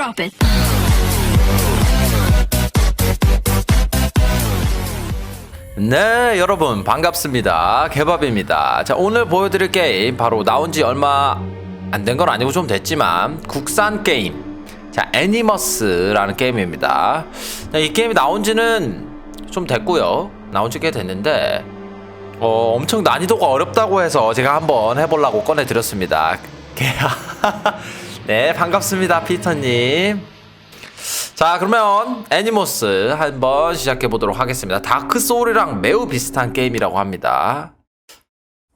Drop it. 네, 여러분 반갑습니다. 개밥입니다. 자, 오늘 보여드릴 게임 바로 나온 지 얼마 안 된 건 아니고 좀 됐지만 국산 게임. 자, 애니머스라는 게임입니다. 자, 이 게임이 나온 지는 좀 됐고요. 나온 지 꽤 됐는데 어, 엄청 난이도가 어렵다고 해서 제가 한번 해보려고 꺼내드렸습니다. 네, 반갑습니다, 피터님. 자 그러면 애니모스 한번 시작해 보도록 하겠습니다. 다크 소울이랑 매우 비슷한 게임이라고 합니다.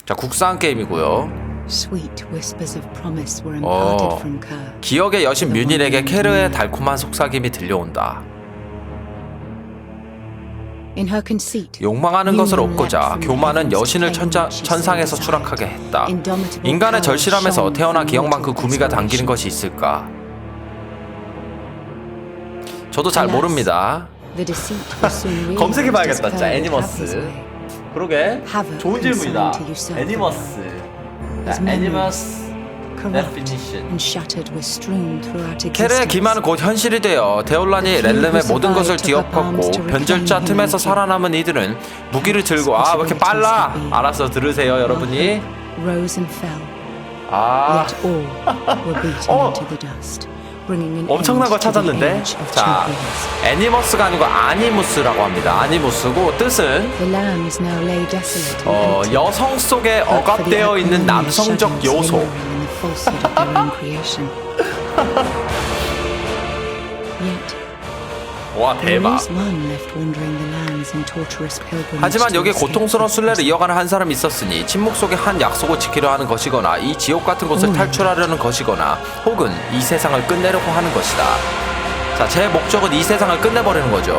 자 국산 게임이고요. 어. 기억의 여신 뮤닐에게 케르의 달콤한 속삭임이 들려온다 욕망하는 것을 얻고자 교만은 여신을 천자, 천상에서 추락하게 했다. 인간의 절실함에서 태어나 기억만 그 구미가 당기는 것이 있을까? 저도 잘 모릅니다. 검색해봐야겠다, 진짜, 애니머스. 그러게. 좋은 질문이다. 애니머스. 애니머스 Corrupt definition and shattered was strewn throughout 케르의 existence. 기만은 곧 현실이 되어 데올란이 렐렘의 모든 것을 뒤엎었고 변절자 틈에서 살아남은 이들은 무기를 들고 아 왜 이렇게 빨라 알아서 들으세요 여러분이 Rose and fell, 아 yet all were beaten 어. into the dust, bringing an 엄청난 the 찾았는데 자. 애니머스가 아니고 아니무스라고 합니다 아니무스고 뜻은 어. 여성 속에 억압되어 있는 남성적 요소 와 대박 하지만 escape 고통스러운 순례를. 이어가는 한 사람이 있었으니 침묵 속에 한 약속을 지키려 하는 것이거나 이 지옥 같은 곳을 음. 탈출하려는 것이거나 혹은 이 세상을 끝내려고 하는 것이다. 자, 제 목적은 이 세상을 끝내버리는 거죠.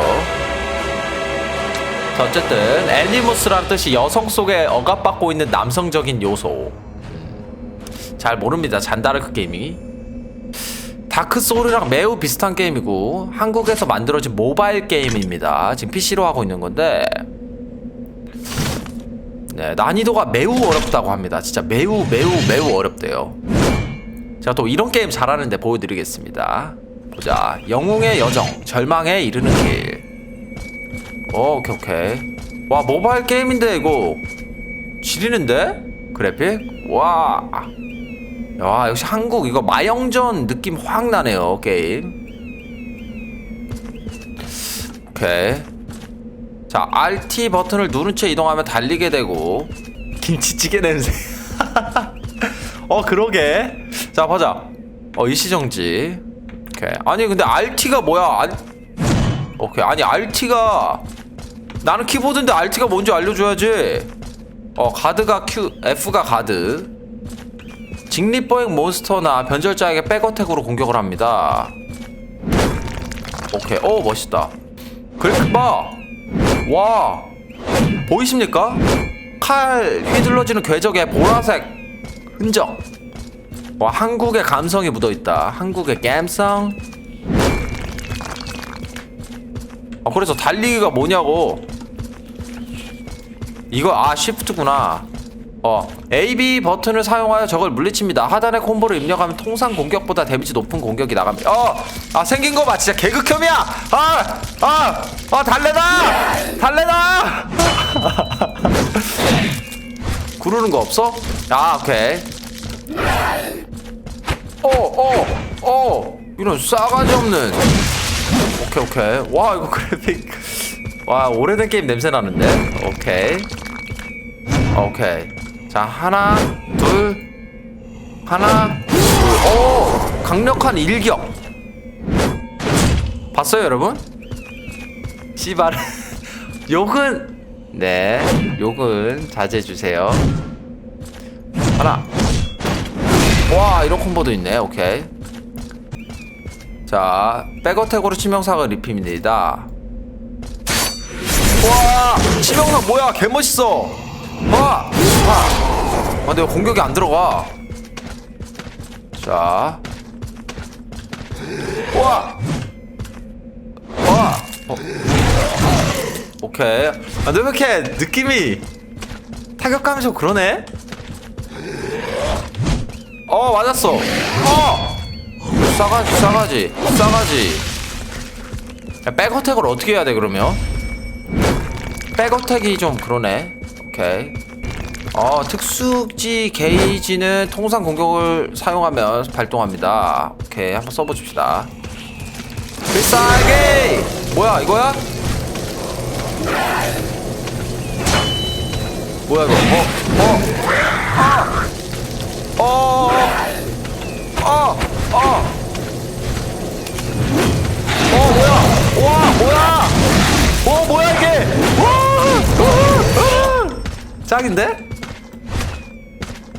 자, 어쨌든 애니무스라는 뜻이 여성 속에 억압받고 있는 남성적인 요소. 음, 잘 모릅니다. 잔다르크 게임이. 다크 소울이랑 매우 비슷한 게임이고 한국에서 만들어진 모바일 게임입니다. 지금 PC로 하고 있는 건데 네, 난이도가 매우 어렵다고 합니다. 진짜 매우 매우 매우 어렵대요. 제가 또 이런 게임 잘하는데 보여드리겠습니다. 보자. 영웅의 여정, 절망에 이르는 길. 오, 오케이 오케이. 와 모바일 게임인데 이거 지리는데 그래픽? 와. 야 역시 한국 이거 마영전 느낌 확 나네요 게임. 오케이. 자, RT 버튼을 누른 채 이동하면 달리게 되고 김치찌개 냄새. 어, 그러게. 자, 보자. 어, 일시정지. 오케이. 아니, 근데 RT가 뭐야? 알... 오케이. 아니, RT가 나는 키보드인데 RT가 뭔지 알려줘야지. 어, 가드가 Q, F가 가드. 직립보행 몬스터나 변절자에게 백어택으로 공격을 합니다. 오케이. 오, 멋있다. 봐. 와 보이십니까? 칼 휘둘러지는 궤적에 보라색 흔적 와 한국의 감성이 묻어있다 한국의 감성 아 그래서 달리기가 뭐냐고 이거 아 쉬프트구나 어 AB 버튼을 사용하여 적을 물리칩니다. 하단의 콤보를 입력하면 통상 공격보다 데미지 높은 공격이 나갑니다. 어아 생긴 거 봐. 진짜 개극혐이야. 아아아 달래다! 달래다! 구르는 거 없어? 아 오케이. 어어 어. 이런 싸가지 없는. 오케이 오케이. 와 이거 그래픽. 와 오래된 게임 냄새 나는데? 오케이. 오케이 자 하나 둘 하나 둘오 강력한 일격. 봤어요 여러분? 씨발. 욕은 네 욕은 자제해 주세요. 하나. 와 이런 콤보도 있네. 오케이. 자 백어택으로 치명상을 입힙니다. 와 치명상 뭐야? 개멋있어. 와! 아, 아 내가 공격이 안 들어가 자 와! 와! 어. 오케이 아, 근데 왜 이렇게 느낌이 타격감이 좀 그러네? 어 맞았어 어! 싸가지 싸가지 싸가지 야, 백어택을 어떻게 해야 돼 그러면 백어택이 좀 그러네 오케이 어 특수지 게이지는 통상 공격을 사용하면 발동합니다 오케이 한번 써보십시다 필살기 뭐야 이거야 뭐야 이거 어? 어? 어? 어? 어? 어 뭐야 와 뭐야 어 뭐야 이게 와 와, 와. 짱인데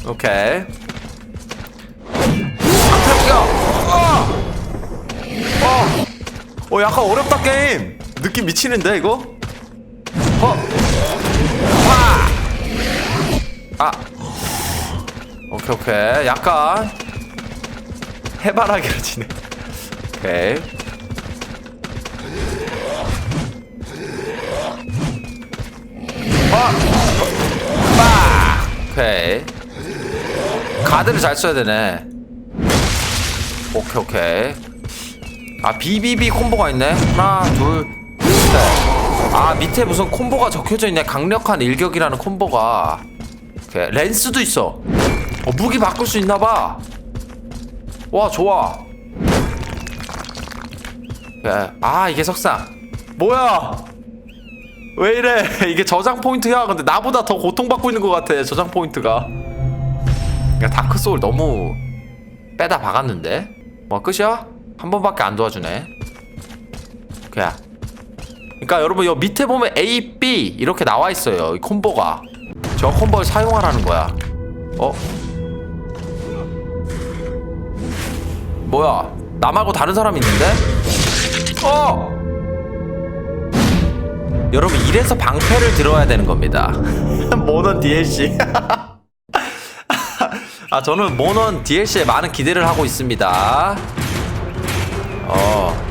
오케이 상태야 어. 어. 어 약간 어렵다 게임 느낌 미치는데 이거 어. 와. 아 오케이 오케이 약간 해바라기로 지네 오케이 아! 빠! 오케이 가드를 잘 써야 되네. 오케이 오케이. 아 BBB 콤보가 있네. 하나 둘 셋 아 밑에 무슨 콤보가 적혀져 있네. 강력한 일격이라는 콤보가. 오케이. 랜스도 있어. 어, 무기 바꿀 수 있나 봐. 와 좋아. 오케이. 아 이게 석상 뭐야? 왜 이래? 이게 저장 포인트야? 근데 나보다 더 고통받고 있는 것 같아 저장 포인트가 야 다크 소울 너무 빼다 박았는데 뭐 끝이야? 한 번밖에 안 도와주네 그야 그러니까 여러분 여 밑에 보면 A, B 이렇게 나와 있어요 이 콤보가 저 콤보를 사용하라는 거야 어? 뭐야 나 말고 다른 사람 있는데? 어! 여러분 이래서 방패를 들어야 되는 겁니다. 모넌 DLC. 아 저는 모넌 DLC에 많은 기대를 하고 있습니다. 어.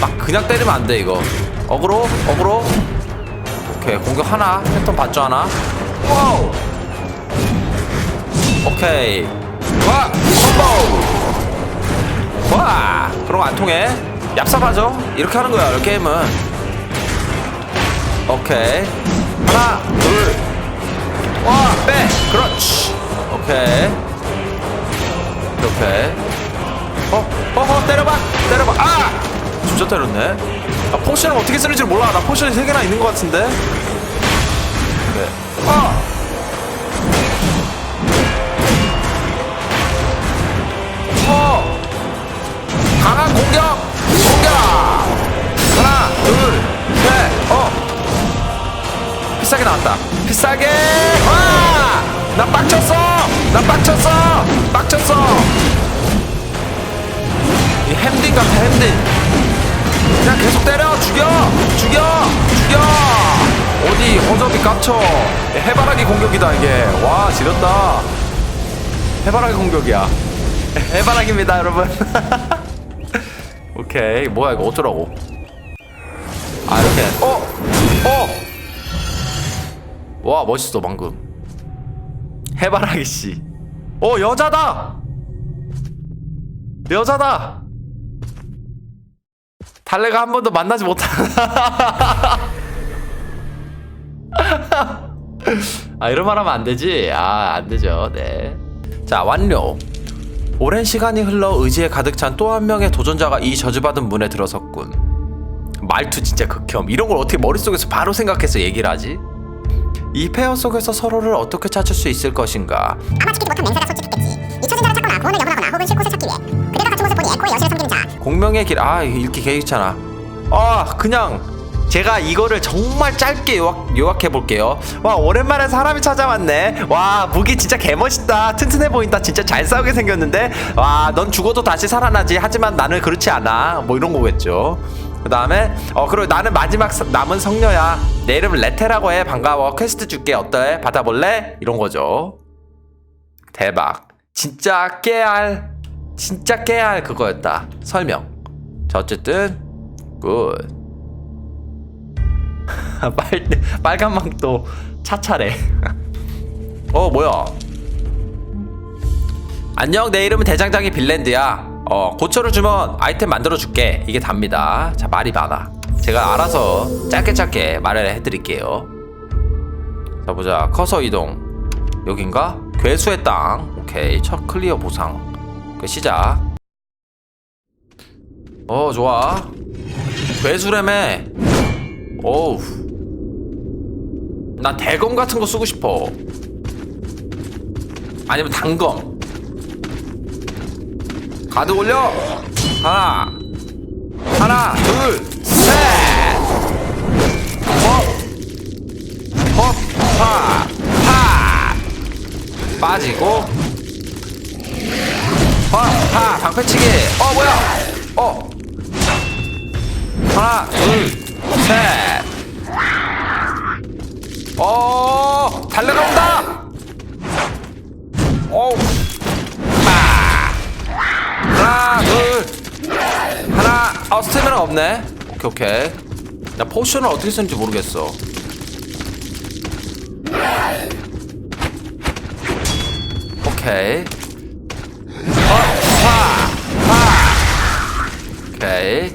막 그냥 때리면 안 돼 이거. 어그로 어그로. 오케이 공격 하나 패턴 봤죠 하나. 와우. 오케이. 와 콤보. 와 그럼 안 통해. 얍삽하죠? 이렇게 하는 거야 이 게임은. 오케이 하나 둘와빼 그렇지 오케이 이렇게 어어어 때려봐 때려봐 아 진짜 때렸네 아 포션을 어떻게 쓰는지 몰라 나 포션이 세 개나 있는 것 같은데 네. 아 어! 강한 공격! 공격! 하나, 둘, 셋, 어! 비싸게 나왔다. 비싸게! 와! 나 빡쳤어! 나 빡쳤어! 빡쳤어! 이 햄딩 같아, 햄딩. 그냥 계속 때려! 죽여! 죽여! 죽여! 어디 허접이 깝쳐. 해바라기 공격이다, 이게. 와, 지렸다. 해바라기 공격이야. 해바라기입니다, 여러분. 오케이. 뭐야, 이거 어쩌라고. 아, 이렇게. 어! 어! 와 멋있어 방금 해바라기 씨. 어 여자다. 여자다. 달래가 한 번도 만나지 못한. 아 이런 말 하면 안 되지. 아 안 되죠. 네. 자 완료. 오랜 시간이 흘러 의지에 가득 찬 또 한 명의 도전자가 이 저주받은 문에 들어섰군. 말투 진짜 극혐. 이런 걸 어떻게 머릿속에서 바로 생각해서 얘기를 하지? 이 페어 속에서 서로를 어떻게 찾을 수 있을 것인가? 아마 지키지 못한 맹세가 솔직했겠지. 잊혀진 자를 찾거나 구원을 영원하거나 혹은 쉴 곳을 찾기 위해 그대가 갖춘 모습 보니 에코의 여신을 섬기는 자. 공명의 길, 아 읽기 개귀찮아. 아 그냥 제가 이거를 정말 짧게 요약, 요약해 볼게요. 와 오랜만에 사람이 찾아왔네. 와 무기 진짜 개멋있다. 튼튼해 보인다. 진짜 잘 싸우게 생겼는데. 와 넌 죽어도 다시 살아나지. 하지만 나는 그렇지 않아. 뭐 이런 거겠죠. 그 다음에 어 그리고 나는 마지막 서- 남은 성녀야. 내 이름 레테라고 해. 반가워. 퀘스트 줄게. 어때? 받아볼래? 이런 거죠. 대박. 진짜 깨알. 진짜 깨알 그거였다. 설명. 자 어쨌든 굿. 빨 빨간 망토 차차래. 어 뭐야? 안녕 내 이름은 대장장이 빌랜드야. 어 고철을 주면 아이템 만들어 줄게 이게 답니다 자 말이 많아 제가 알아서 짧게 짧게 말을 해드릴게요. 자 보자. 커서 이동. 여긴가? 괴수의 땅. 오케이. 첫 클리어 보상. 그 시작. 어 좋아. 괴수래매. 어우. 난 대검 같은 거 쓰고 싶어. 아니면 단검. 가드 올려. 하나. 하나 둘 빠지고. 헛파 방패치기. 어 뭐야? 어. 하나 둘셋. 어 달려간다. 어우 파 하나 둘. 하나 아 스태미나 없네. 오케이 오케이. 나 포션을 어떻게 쓰는지 모르겠어 오케이 어 파 파 오케이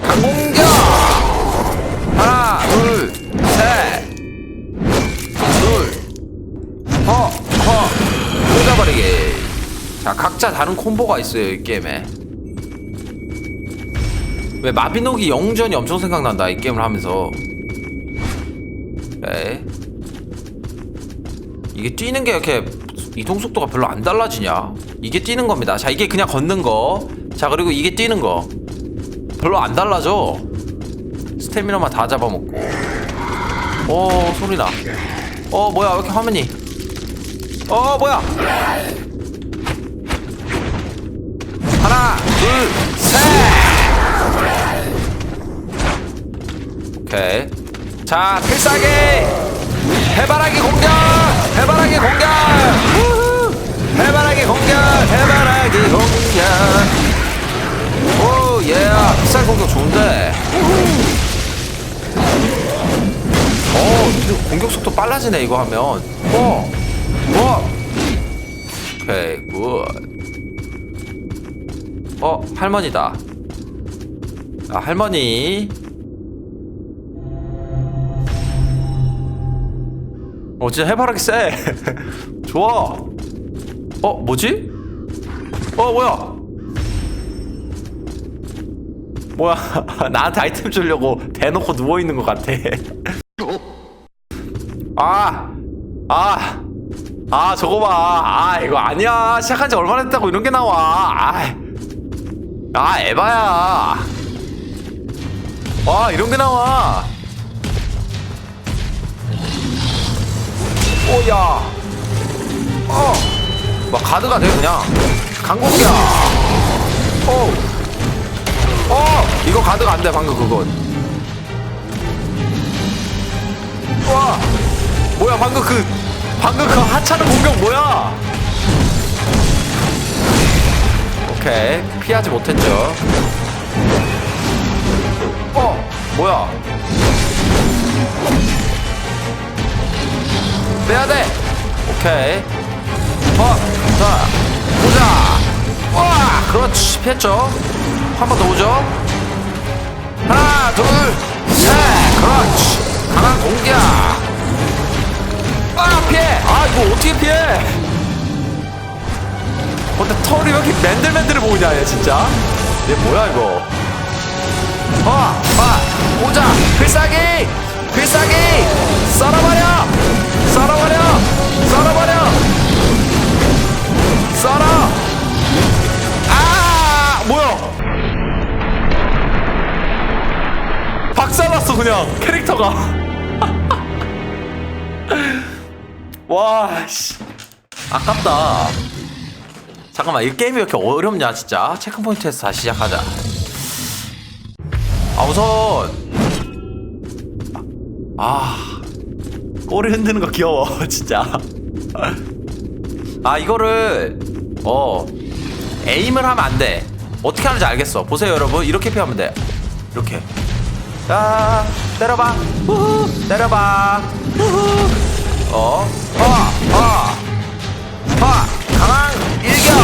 강공격 하나 둘 셋 둘 허, 허, 꽂아버리기. 자, 각자 다른 콤보가 있어요, 이 게임에. 왜 마비노기 영전이 엄청 생각난다, 이 게임을 하면서. 네. 이 게 뛰는 게 이렇게 이동 속도가 별로 안 달라지냐? 이게 뛰는 겁니다. 자, 이게 그냥 걷는 거. 자, 그리고 이게 뛰는 거. 별로 안 달라져. 스태미너만 다 잡아먹고. 오, 소리 나. 어, 뭐야, 왜 이렇게 화면이. 어 뭐야 하나 둘 셋 오케이 자 필살기 해바라기 공격 해바라기 공격! 해바라기 공격 해바라기 공격 오예 필살 공격 좋은데 어 공격 속도 빨라지네 이거 하면 어 뭐? 오케이 굿. 어 할머니다. 아 할머니. 어 진짜 해바라기 세. 좋아. 어 뭐지? 어 뭐야? 뭐야 나한테 아이템 주려고 대놓고 누워 있는 것 같아. 아, 아, 아 저거 봐. 아 이거 아니야. 시작한 지 얼마나 됐다고 이런 게 나와. 아, 아 에바야. 와 이런 게 나와. 오야. 어. 막 가드가 돼 그냥. 강공이야. 어. 어 이거 가드가 안 돼 방금 그건. 와 뭐야 방금 그 방금 그 하찮은 공격 뭐야 오케이 피하지 못했죠 어 뭐야 빼야돼. 오케이. 어 자 보자. 와 그렇지. 피했죠? 한 번 더 오죠. 하나 둘 셋. 그렇지. 강한 공격 아 피해. 아 이거 어떻게 피해? 어, 근데 털이 왜 이렇게 맨들맨들해 보이냐 얘 진짜? 얘 뭐야 이거? 어아 오자. 필살기. 필살기. 썰어버려 썰어버려! 썰어버려! 썰어 아! 뭐야? 박살났어 그냥. 캐릭터가. 와 씨. 아깝다. 잠깐만 이 게임이 왜 이렇게 어렵냐 진짜? 체크포인트에서 다시 시작하자. 아 우선. 아 볼을 흔드는 거 귀여워 진짜. 아 이거를 어 에임을 하면 안 돼. 어떻게 하는지 알겠어. 보세요 여러분. 이렇게 피하면 돼. 이렇게. 아 때려봐. 우후 때려봐. 우후. 어, 어. 어, 어 어 어 어 강한 일격.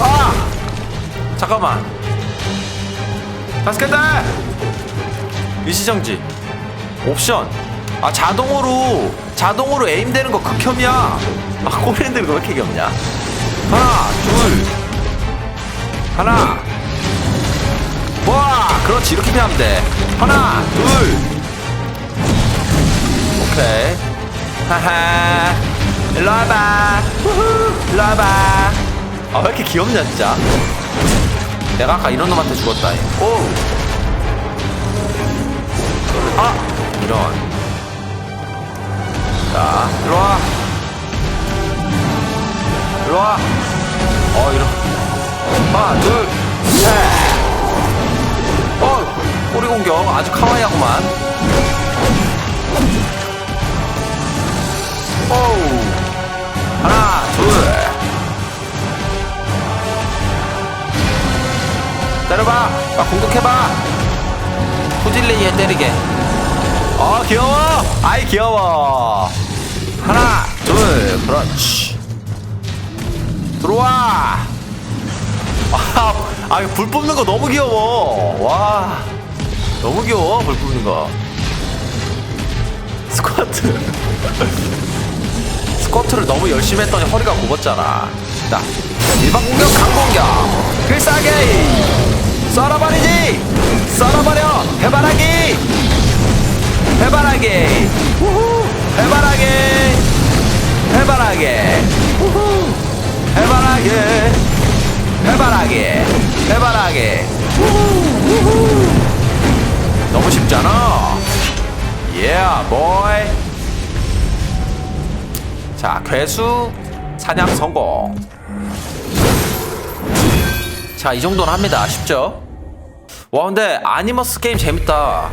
아 어. 잠깐만. 다섯 개다. 일시정지. 옵션. 아 자동으로 자동으로 에임 되는 거 극혐이야. 아 꼬리핸들 왜 이렇게 귀엽냐? 하나 둘. 하나. 와 그렇지. 이렇게 피하면 돼. 하나 둘. 오케이. 하하. 일로 와봐. 후후. 일로 와봐. 아 왜 이렇게 귀엽냐 진짜? 내가 아까 이런 놈한테 죽었다 오 하나 둘 셋 어 꼬리 공격 아주 카와이하구만. 오우. 하나 둘. 때려봐. 아 공격해봐. 후질레이에 때리게. 어 귀여워. 아이 귀여워 아, 아, 불 뽑는 거 너무 귀여워. 와, 너무 귀여워, 불 뽑는 거. 스쿼트. 스쿼트를 너무 열심히 했더니 허리가 굽었잖아. 자, 일반 공격, 강공격. 필살기! 썰어버리지! 썰어버려! 해바라기! 해바라기! 우후! 해바라기! 해바라기! 우후! 해바라기! 해바라기! 해바라기! 너무 쉽잖아. Yeah, boy. 자, 괴수 사냥 성공. 자, 이 정도는 합니다. 쉽죠? 와, 근데 아니머스 게임 재밌다.